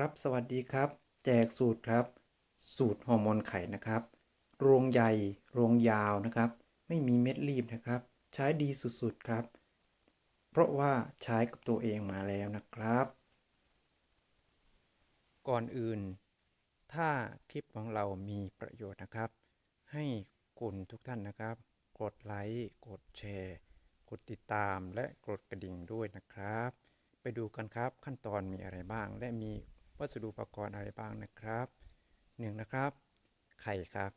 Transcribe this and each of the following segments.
ครับ สวัสดีครับ แจกสูตรครับ สูตรฮอร์โมนไข่นะครับโรงใหญ่โรงยาวนะครับ ไม่มีเม็ดรีบนะครับ ใช้ดีสุดๆครับ เพราะว่าใช้กับตัวเองมาแล้วนะครับ ก่อนอื่น ถ้าคลิปของเรามีประโยชน์นะครับ ให้คุณทุกท่านนะครับ กดไลค์ กดแชร์ กดติดตามและกดกระดิ่งด้วยนะครับ ไปดูกันครับขั้นตอนมีอะไรบ้างและมี วัสดุอุปกรณ์อะไรบ้างนะครับหนึ่งนะครับ ไข่ครับ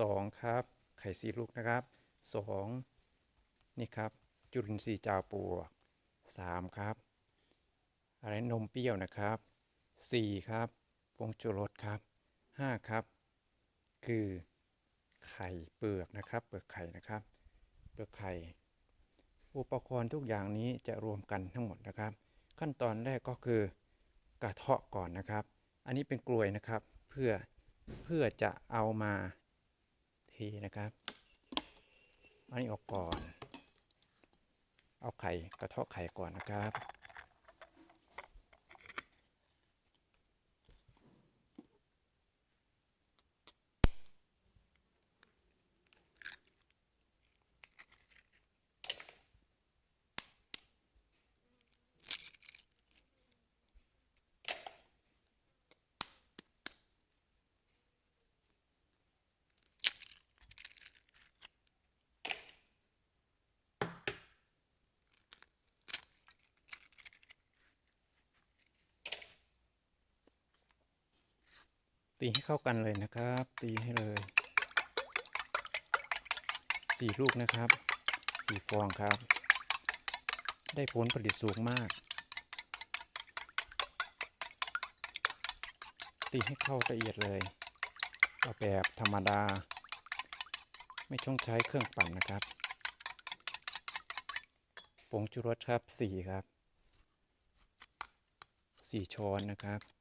สองครับ ไข่สีลูกนะครับสองนี่ครับ จุลินทรีย์จาวปลวกสามครับ อะไรนมเปรี้ยวนะครับสี่ครับผงชูรสครับห้าครับ คือไข่เปลือกนะครับ เปลือกไข่นะครับ เปลือกไข่ อุปกรณ์ทุกอย่างนี้จะรวมกันทั้งหมดนะครับ ขั้นตอนแรกก็คือ ระเทาะก่อนนะครับ อันนี้เป็นกลวยนะครับเพื่อเพื่อจะเอามาเทนะครับอันนี้ออกก่อน เอาไข่กระเทาะไข่ก่อนนะครับ ตีให้เข้ากันเลยนะครับ ตีให้เลยสี่ลูกนะครับสี่ฟองครับ ได้ผลผลิตสูงมาก ตีให้เข้าละเอียดเลยเอาแบบธรรมดา ไม่ต้องใช้เครื่องปั่นนะครับผงชูรสครับสี่ครับสี่ช้อนนะครับ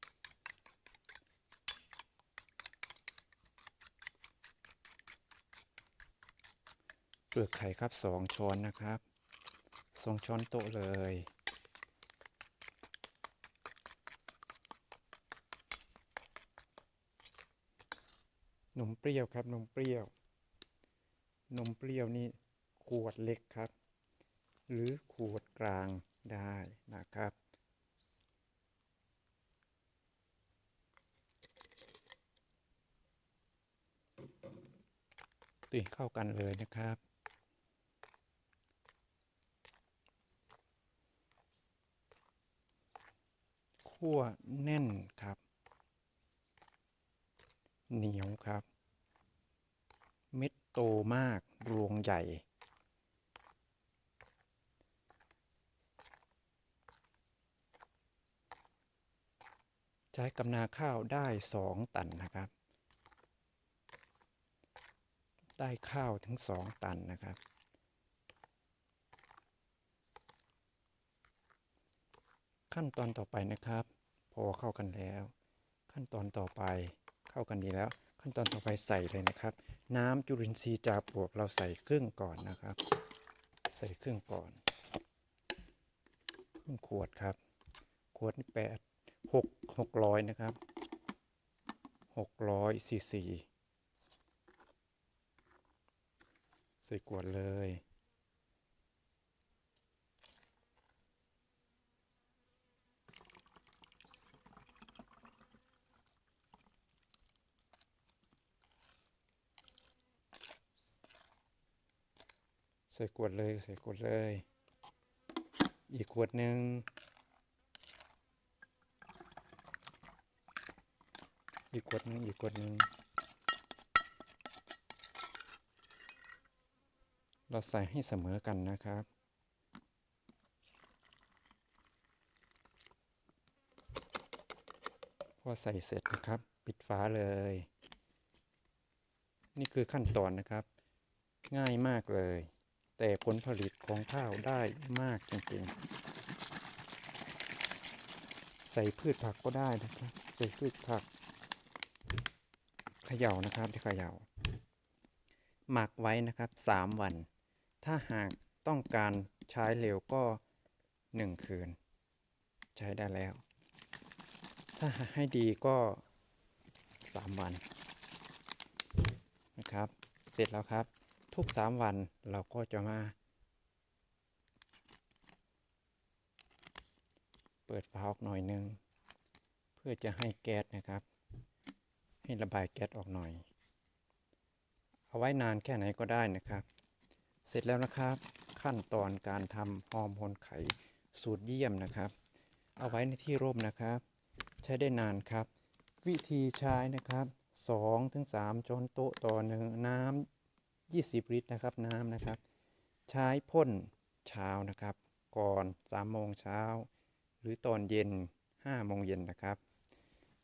เปลือกไข่ครับสองช้อนนะครับสองช้อนโต๊ะเลย นมเปรี้ยวครับนมเปรี้ยว นมเปรี้ยวนี่ขวดเล็กครับ หรือขวดกลางได้นะครับ ตีเข้ากันเลยนะครับ คั่วแน่นครับ เหนียวครับ เม็ดโตมากรวงใหญ่ ใช้กำนาข้าวได้สองตันนะครับ ได้ข้าวถึงสองตันนะครับขั้นตอนต่อไปนะครับ พอเข้ากันแล้ว ขั้นตอนต่อไปเข้ากันดีแล้ว ขั้นตอนต่อไปใส่เลยนะครับ น้ำจุลินทรีย์จาปวกเราใส่ครึ่งก่อนนะครับ ใส่ครึ่งก่อนครึ่งขวดครับ ขวดนี่แปดหกหกร้อยนะครับหกร้อยซีซีใส่ขวดเลย ใส่ขวดเลยใส่ขวดเลย อีกขวดหนึ่งอีกขวดหนึ่งอีกขวดหนึ่งเราใส่ให้เสมอกันนะครับพอใส่เสร็จนะครับ ปิดฝาเลย นี่คือขั้นตอนนะครับ ง่ายมากเลย แต่ผลผลิตของข้าวได้มากจริงๆ ใส่พืชผักก็ได้นะครับ ใส่พืชผักเขย่านะครับที่เขย่า หมักไว้นะครับ 3 วัน ถ้าหากต้องการใช้เร็วก็ 1 คืน ใช้ได้แล้ว ถ้าให้ดีก็สามวันนะครับ เสร็จแล้วครับ ทุกสามวันเราก็จะมา เปิดฝาออกหน่อยหนึง เพื่อจะให้แก๊สนะครับ ให้ระบายแก๊สออกหน่อย เอาไว้นานแค่ไหนก็ได้นะครับ เสร็จแล้วนะครับขั้นตอนการทำฮอร์โมนไข่สูตรเยี่ยมนะครับ เอาไว้ในที่ร่มนะครับ ใช้ได้นานครับ วิธีใช้นะครับ2ถึง3ช้อนโต๊ะต่อหนึ่งน้ำ 20 ลิตรนะครับน้ำนะครับ ใช้พ่นเช้านะครับ ก่อน 3 โมงเช้า หรือตอนเย็น 5 โมงเย็นนะครับ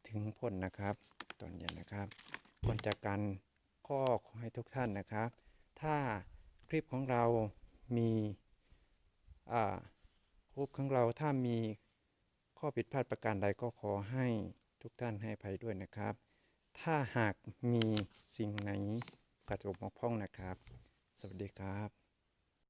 ถึงพ่นนะครับ ตอนเย็นนะครับก่อนจากกันก็ขอให้ทุกท่านนะครับ ถ้าคลิปของเรามีคลิปของเราถ้ามีข้อผิดพลาดประการใดก็ขอให้ทุกท่านให้ภัยด้วยนะครับ ถ้าหากมีสิ่งไหน กระทบบกพร่องนะครับ สวัสดีครับ